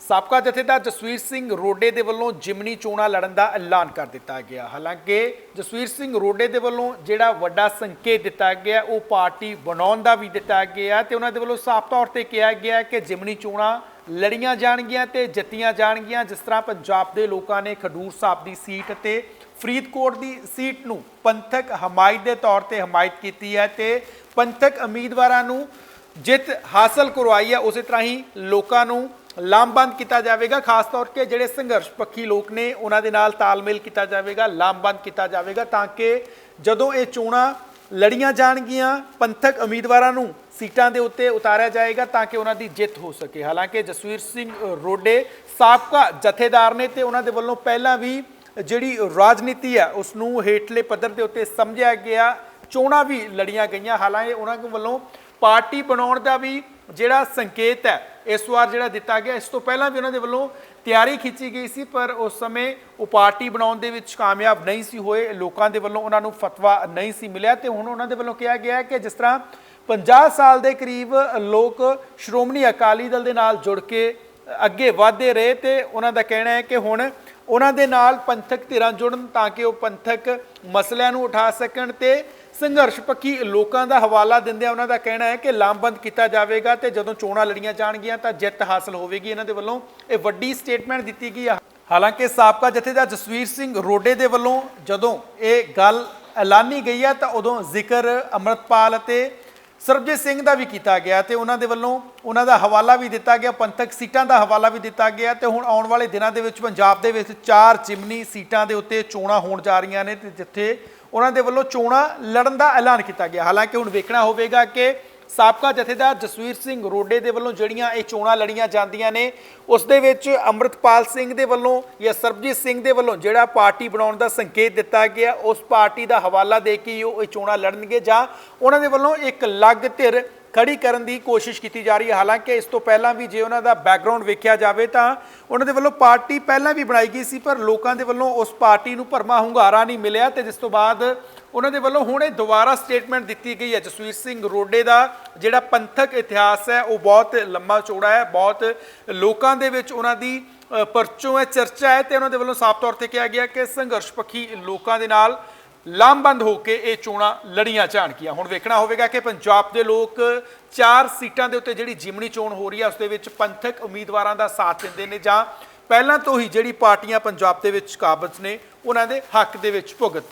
ਸਾਬਕਾ ਜਥੇਦਾਰ ਜਸਵੀਰ ਸਿੰਘ ਰੋਡੇ ਦੇ ਵੱਲੋਂ ਜਿਮਨੀ ਚੋਣਾਂ ਲੜਨ ਦਾ ਐਲਾਨ ਕਰ ਦਿੱਤਾ ਗਿਆ। ਹਾਲਾਂਕਿ ਜਸਵੀਰ ਸਿੰਘ ਰੋਡੇ ਦੇ ਵੱਲੋਂ ਜਿਹੜਾ ਵੱਡਾ ਸੰਕੇਤ ਦਿੱਤਾ ਗਿਆ, ਉਹ ਪਾਰਟੀ ਬਣਾਉਣ ਦਾ ਵੀ ਦਿੱਤਾ ਗਿਆ ਤੇ ਉਹਨਾਂ ਦੇ ਵੱਲੋਂ ਸਾਫ਼ ਤੌਰ ਤੇ ਕਿਹਾ ਗਿਆ ਕਿ ਜਿਮਨੀ ਚੋਣਾਂ ਲੜੀਆਂ ਜਾਣਗੀਆਂ ਤੇ ਜਿੱਤੀਆਂ ਜਾਣਗੀਆਂ, ਜਿਸ ਤਰ੍ਹਾਂ ਪੰਜਾਬ ਦੇ ਲੋਕਾਂ ਨੇ ਖਡੂਰ ਸਾਹਿਬ ਦੀ ਸੀਟ ਤੇ ਫਰੀਦਕੋਟ ਦੀ ਸੀਟ ਨੂੰ ਪੰਥਕ ਹਮਾਇਤ ਦੇ ਤੌਰ ਤੇ ਹਮਾਇਤ ਕੀਤੀ ਹੈ ਤੇ ਪੰਥਕ ਉਮੀਦਵਾਰਾਂ ਨੂੰ ਜਿੱਤ ਹਾਸਲ ਕਰਵਾਈ ਹੈ। ਉਸੇ ਤਰ੍ਹਾਂ ਹੀ ਲੋਕਾਂ ਨੂੰ ਲਾਮਬੰਦ ਕੀਤਾ ਜਾਵੇਗਾ, ਖਾਸ ਤੌਰ ਤੇ ਜਿਹੜੇ ਸੰਘਰਸ਼ ਪੱਖੀ ਲੋਕ ਨੇ, ਉਹਨਾਂ ਦੇ ਨਾਲ ਤਾਲਮੇਲ ਕੀਤਾ ਜਾਵੇਗਾ, ਲਾਮਬੰਦ ਕੀਤਾ ਜਾਵੇਗਾ ਤਾਂ ਕਿ ਜਦੋਂ ਇਹ ਚੋਣਾਂ ਲੜੀਆਂ ਜਾਣਗੀਆਂ, ਪੰਥਕ ਉਮੀਦਵਾਰਾਂ ਨੂੰ ਸੀਟਾਂ ਦੇ ਉੱਤੇ ਉਤਾਰਿਆ ਜਾਏਗਾ ਤਾਂ ਕਿ ਉਹਨਾਂ ਦੀ ਜਿੱਤ ਹੋ ਸਕੇ। ਹਾਲਾਂਕਿ ਜਸਵੀਰ ਸਿੰਘ ਰੋਡੇ ਸਾਬਕਾ ਜਥੇਦਾਰ ਨੇ ਤੇ ਉਹਨਾਂ ਦੇ ਵੱਲੋਂ ਪਹਿਲਾਂ ਵੀ ਜਿਹੜੀ ਰਾਜਨੀਤੀ ਹੈ ਉਸ ਨੂੰ ਹੇਠਲੇ ਪੱਧਰ ਦੇ ਉੱਤੇ ਸਮਝਿਆ ਗਿਆ, ਚੋਣਾਂ ਵੀ ਲੜੀਆਂ ਗਈਆਂ। ਹਾਲਾਂਕਿ ਉਹਨਾਂ ਵੱਲੋਂ ਪਾਰਟੀ ਬਣਾਉਣ ਦਾ ਵੀ ਜਿਹੜਾ ਸੰਕੇਤ ਹੈ, ਇਸ ਵਾਰ ਜਿਹੜਾ ਦਿੱਤਾ ਗਿਆ, ਇਸ ਤੋਂ ਪਹਿਲਾਂ ਵੀ ਉਹਨਾਂ ਦੇ ਵੱਲੋਂ ਤਿਆਰੀ ਖਿੱਚੀ ਗਈ ਸੀ, ਪਰ ਉਸ ਸਮੇਂ ਉਹ ਪਾਰਟੀ ਬਣਾਉਣ ਦੇ ਵਿੱਚ ਕਾਮਯਾਬ ਨਹੀਂ ਸੀ ਹੋਏ, ਲੋਕਾਂ ਦੇ ਵੱਲੋਂ ਉਹਨਾਂ ਨੂੰ ਫਤਵਾ ਨਹੀਂ ਸੀ ਮਿਲਿਆ ਤੇ ਹੁਣ ਉਹਨਾਂ ਦੇ ਵੱਲੋਂ ਕਿਹਾ ਗਿਆ ਹੈ ਕਿ ਜਿਸ ਤਰ੍ਹਾਂ 50 ਸਾਲ ਦੇ ਕਰੀਬ ਲੋਕ ਸ਼੍ਰੋਮਣੀ ਅਕਾਲੀ ਦਲ ਦੇ ਨਾਲ ਜੁੜ ਕੇ ਅੱਗੇ ਵਧਦੇ ਰਹੇ ਤੇ ਉਹਨਾਂ ਦਾ ਕਹਿਣਾ ਹੈ ਕਿ ਹੁਣ ਉਹਨਾਂ ਦੇ ਨਾਲ ਪੰਥਕ ਧਿਰਾਂ ਜੁੜਨ ਤਾਂ ਕਿ ਉਹ ਪੰਥਕ ਮਸਲਿਆਂ ਨੂੰ ਉਠਾ ਸਕਣ ਤੇ ਸੰਘਰਸ਼ ਪੱਖੀ ਲੋਕਾਂ ਦਾ ਹਵਾਲਾ ਦਿੰਦਿਆਂ ਉਹਨਾਂ ਦਾ ਕਹਿਣਾ ਹੈ ਕਿ ਲਾਮਬੰਦ ਕੀਤਾ ਜਾਵੇਗਾ ਤੇ ਜਦੋਂ ਚੋਣਾਂ ਲੜੀਆਂ ਜਾਣਗੀਆਂ ਤਾਂ ਜਿੱਤ ਹਾਸਲ ਹੋਵੇਗੀ। ਇਹਨਾਂ ਦੇ ਵੱਲੋਂ ਇਹ ਵੱਡੀ ਸਟੇਟਮੈਂਟ ਦਿੱਤੀ ਗਈ ਹੈ ਹਾਲਾਂਕਿ ਸਾਬਕਾ ਜਥੇਦਾਰ ਜਸਵੀਰ ਸਿੰਘ ਰੋਡੇ ਦੇ ਵੱਲੋਂ ਜਦੋਂ ਇਹ ਗੱਲ ਐਲਾਨੀ ਗਈ ਹੈ ਤਾਂ ਉਦੋਂ ਜ਼ਿਕਰ ਅਮਰਤਪਾਲ ਅਤੇ ਸਰਬਜੀਤ ਸਿੰਘ ਦਾ ਵੀ ਕੀਤਾ ਗਿਆ ਤੇ ਉਹਨਾਂ ਦੇ ਵੱਲੋਂ ਉਹਨਾਂ ਦਾ ਹਵਾਲਾ ਵੀ ਦਿੱਤਾ ਗਿਆ, ਪੰਥਕ ਸੀਟਾਂ ਦਾ ਹਵਾਲਾ ਵੀ ਦਿੱਤਾ ਗਿਆ ਤੇ ਹੁਣ ਆਉਣ ਵਾਲੇ ਦਿਨਾਂ ਦੇ ਵਿੱਚ ਪੰਜਾਬ ਦੇ ਵਿੱਚ ਚਾਰ ਚਿਮਨੀ ਸੀਟਾਂ ਦੇ ਉੱਤੇ ਚੋਣਾਂ ਹੋਣ ਜਾ ਰਹੀਆਂ ਨੇ ਤੇ ਜਿੱਥੇ ਉਹਨਾਂ ਦੇ ਵੱਲੋਂ ਚੋਣਾਂ ਲੜਨ ਦਾ ਐਲਾਨ ਕੀਤਾ ਗਿਆ। ਹਾਲਾਂਕਿ ਹੁਣ ਵੇਖਣਾ ਹੋਵੇਗਾ ਕਿ ਸਾਬਕਾ ਜਥੇਦਾਰ ਜਸਵੀਰ ਸਿੰਘ ਰੋਡੇ ਦੇ ਵੱਲੋਂ ਜਿਹੜੀਆਂ ਇਹ ਚੋਣਾਂ ਲੜੀਆਂ ਜਾਂਦੀਆਂ ਨੇ, ਉਸ ਦੇ ਵਿੱਚ ਅੰਮ੍ਰਿਤਪਾਲ ਸਿੰਘ ਦੇ ਵੱਲੋਂ ਜਾਂ ਸਰਬਜੀਤ ਸਿੰਘ ਦੇ ਵੱਲੋਂ ਜਿਹੜਾ ਪਾਰਟੀ ਬਣਾਉਣ ਦਾ ਸੰਕੇਤ ਦਿੱਤਾ ਗਿਆ, ਉਸ ਪਾਰਟੀ ਦਾ ਹਵਾਲਾ ਦੇ ਕੇ ਹੀ ਉਹ ਇਹ ਚੋਣਾਂ ਲੜਨਗੇ ਜਾਂ ਉਹਨਾਂ ਦੇ ਵੱਲੋਂ ਇੱਕ ਲੱਗ ਧਿਰ ਖੜੀ ਕਰਨ ਦੀ ਕੋਸ਼ਿਸ਼ ਕੀਤੀ ਜਾ ਰਹੀ ਹੈ। ਹਾਲਾਂਕਿ ਇਸ ਤੋਂ ਪਹਿਲਾਂ ਵੀ ਜੇ ਉਹਨਾਂ ਦਾ ਬੈਕਗ੍ਰਾਉਂਡ ਵੇਖਿਆ ਜਾਵੇ ਤਾਂ ਉਹਨਾਂ ਦੇ ਵੱਲੋਂ ਪਾਰਟੀ ਪਹਿਲਾਂ ਵੀ ਬਣਾਈ ਗਈ ਸੀ, ਪਰ ਲੋਕਾਂ ਦੇ ਵੱਲੋਂ ਉਸ ਪਾਰਟੀ ਨੂੰ ਭਰਮਾ ਹੁੰਗਾਰਾ ਨਹੀਂ ਮਿਲਿਆ ਤੇ ਜਿਸ ਤੋਂ ਬਾਅਦ ਉਹਨਾਂ ਦੇ ਵੱਲੋਂ ਹੁਣ ਇਹ ਦੁਬਾਰਾ ਸਟੇਟਮੈਂਟ ਦਿੱਤੀ ਗਈ ਹੈ। ਜਸਵੀਰ ਸਿੰਘ ਰੋਡੇ ਦਾ ਜਿਹੜਾ ਪੰਥਕ ਇਤਿਹਾਸ ਹੈ, ਉਹ ਬਹੁਤ ਲੰਮਾ ਚੌੜਾ ਹੈ। ਬਹੁਤ ਲੋਕਾਂ ਦੇ ਵਿੱਚ ਉਹਨਾਂ ਦੀ ਪਰਚੋਂ ਹੈ ਚਰਚਾ ਹੈ ਤੇ ਉਹਨਾਂ ਦੇ ਵੱਲੋਂ ਸਾਫ਼ ਤੌਰ ਤੇ ਕਿਹਾ ਗਿਆ ਕਿ ਸੰਘਰਸ਼ ਪੱਖੀ ਲੋਕਾਂ ਦੇ ਨਾਲ ਲਾਮਬੰਦ ਹੋ ਕੇ ਇਹ ਚੋਣਾਂ ਲੜੀਆਂ ਜਾਣਗੀਆਂ ਹੁਣ ਵੇਖਣਾ ਹੋਵੇਗਾ ਕਿ ਪੰਜਾਬ ਦੇ ਲੋਕ ਚਾਰ ਸੀਟਾਂ ਦੇ ਉੱਤੇ ਜਿਹੜੀ ਜਿਮਣੀ ਚੋਣ ਹੋ ਰਹੀ ਹੈ ਉਸ ਦੇ ਵਿੱਚ ਪੰਥਕ ਉਮੀਦਵਾਰਾਂ ਦਾ ਸਾਥ ਦਿੰਦੇ ਨੇ ਜਾਂ ਪਹਿਲਾਂ ਤੋਂ ਹੀ ਜਿਹੜੀ ਪਾਰਟੀਆਂ ਪੰਜਾਬ ਦੇ ਵਿੱਚ ਕਾਬਜ਼ ਨੇ, ਉਹਨਾਂ ਦੇ ਹੱਕ ਦੇ ਵਿੱਚ ਭੁਗਤ